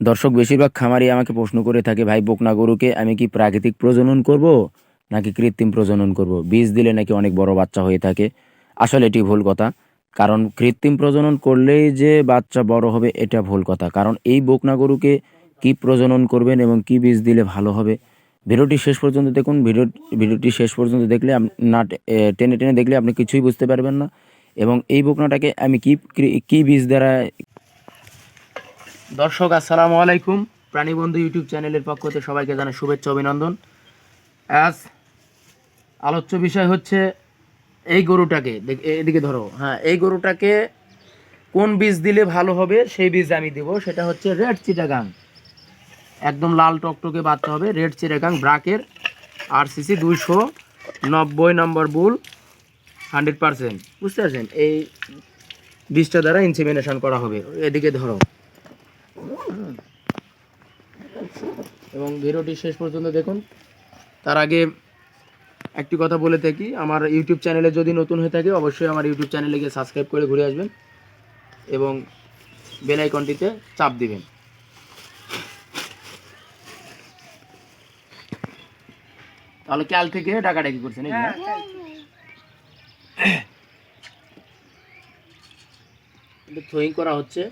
দর্শক, বেশিরভাগ খামারি আমাকে প্রশ্ন করে থাকে, ভাই, বকনা গরুকে আমি কি প্রাকৃতিক প্রজনন করব নাকি কৃত্রিম প্রজনন করব? বীজ দিলে নাকি অনেক বড় বাচ্চা হয়ে থাকে। আসলে এটি ভুল কথা, কারণ কৃত্রিম প্রজনন করলেই যে বাচ্চা বড় হবে, এটা ভুল কথা। কারণ এই বকনা গরুকে কি প্রজনন করবেন এবং কি বীজ দিলে ভালো হবে? ভিডিওটি শেষ পর্যন্ত দেখুন। ভিডিও, ভিডিওটি শেষ পর্যন্ত দেখলে না টেনে টেনে দেখলে আপনি কিছুই বুঝতে পারবেন না। এবং এই বকনাটাকে আমি কি কি বীজ দ্বারা দর্শক, আসসালামু আলাইকুম। প্রাণীবন্ধু ইউটিউব চ্যানেলের পক্ষ থেকে সবাইকে জানাই শুভেচ্ছা, অভিনন্দন। আজ আলোচ্য বিষয় হচ্ছে এই গরুটাকে এদিকে ধরো হ্যাঁ এই গরুটাকে কোন বীজ দিলে ভালো হবে সেই বীজ আমি দিব, সেটা হচ্ছে রেড চিটাগাং। একদম লাল টকটকে বাচ্চা হবে, রেড চিটাগাং ব্রাকের আর সিসি দুইশো নব্বই নম্বর বুল, হান্ড্রেড পার্সেন্ট। বুঝতে পারছেন? এই বীজটা দ্বারা ইনসিমিনেশন করা হবে। এদিকে ধরো। এবং ভিডিওটি শেষ পর্যন্ত দেখুন। তার আগে একটি কথা বলে থাকি আমার ইউটিউব চ্যানেলে যদি নতুন হয়ে থাকে অবশ্যই আমার ইউটিউব চ্যানেলে গিয়ে সাবস্ক্রাইব করে ঘুরে আসবেন এবং বেল আইকনটিতে চাপ দিবেন। তাহলে কাল থেকে ডাকাডাকি করছেন এই না? এটা থ্রোয়িং করা হচ্ছে।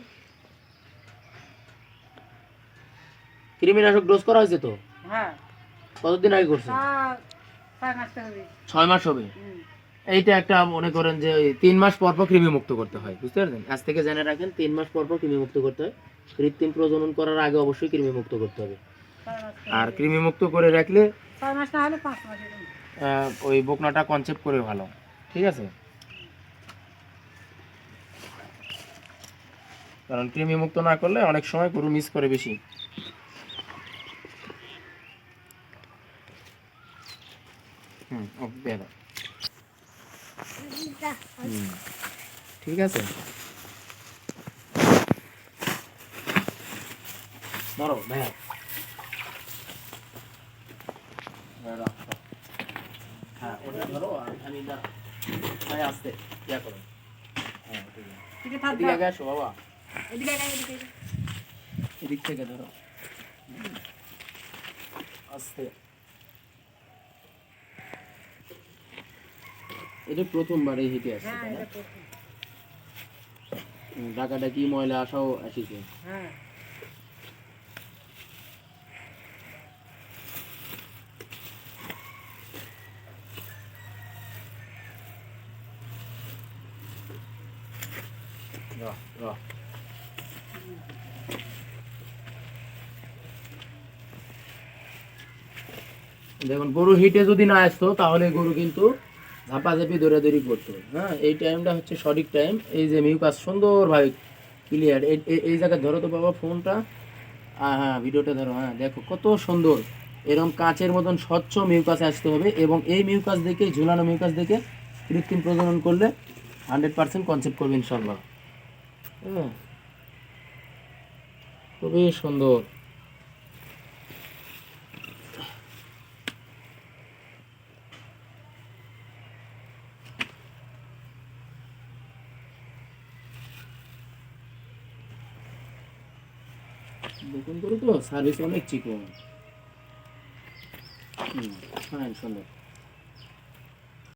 কৃমিনাশক ডোজ করা হয়েছে তো? হ্যাঁ। কতদিন আগে করছেন? আর ছয় মাস হবে। ছয় মাস হবে? এইটা একটা মনে করেন যে তিন মাস পর পর কৃমি মুক্ত করতে হয় বুঝতে পারছেন আজ থেকে জেনে রাখেন তিন মাস পর পর কৃমি মুক্ত করতে হয়। কৃত্রিম প্রজনন করার আগে অবশ্যই কৃমি মুক্ত করতে হবে। আর কৃমি মুক্ত করে রাখলে ওই বকনাটা কনসেপ্ট করে ভালো ঠিক আছে? কারণ কৃমি মুক্ত না করলে অনেক সময় গরু মিস করে বেশি হুম ও, দিয়ে দাও। হুম, ঠিক আছে। ধরো ভাইয়া হ্যাঁ, ওটা ধরো আমি ভাই আসতে ইয়া করো। হ্যাঁ ঠিক আছে এদিকে আগে আসো বাবা। এদিকে আয়, এদিকে। এদিক থেকে ধরো। আস্তে। এটা প্রথমবার হেঁটে আসছে হ্যাঁ। হুম, ডাকাডাকি ময়লা আসাও আসিছে হ্যাঁ। দেখুন গরু হিটে যদি না আসতো তাহলে গরু কিন্তু ঝাপাঝাপি দৌড়াদৌড়ি করতো। হ্যাঁ এই টাইমটা হচ্ছে সঠিক টাইম এই যে মিউকাস সুন্দরভাবে ক্লিয়ার এই জায়গায় ধরো তো বাবা ফোনটা হ্যাঁ হ্যাঁ ভিডিওটা ধরো হ্যাঁ দেখো, কত সুন্দর। এরকম কাঁচের মতন স্বচ্ছ মিউকাস আসতে হবে এবং এই মিউকাস দেখে, ঝুলানো মিউকাস দেখে কৃত্রিম প্রজনন করলে হান্ড্রেড পার্সেন্ট কনসেপ্ট করবে ইনশাল্লাহ হ্যাঁ খুবই সুন্দর। দেখুন করে তো সার্ভিস অনেক চিকন হুম হ্যাঁ সুন্দর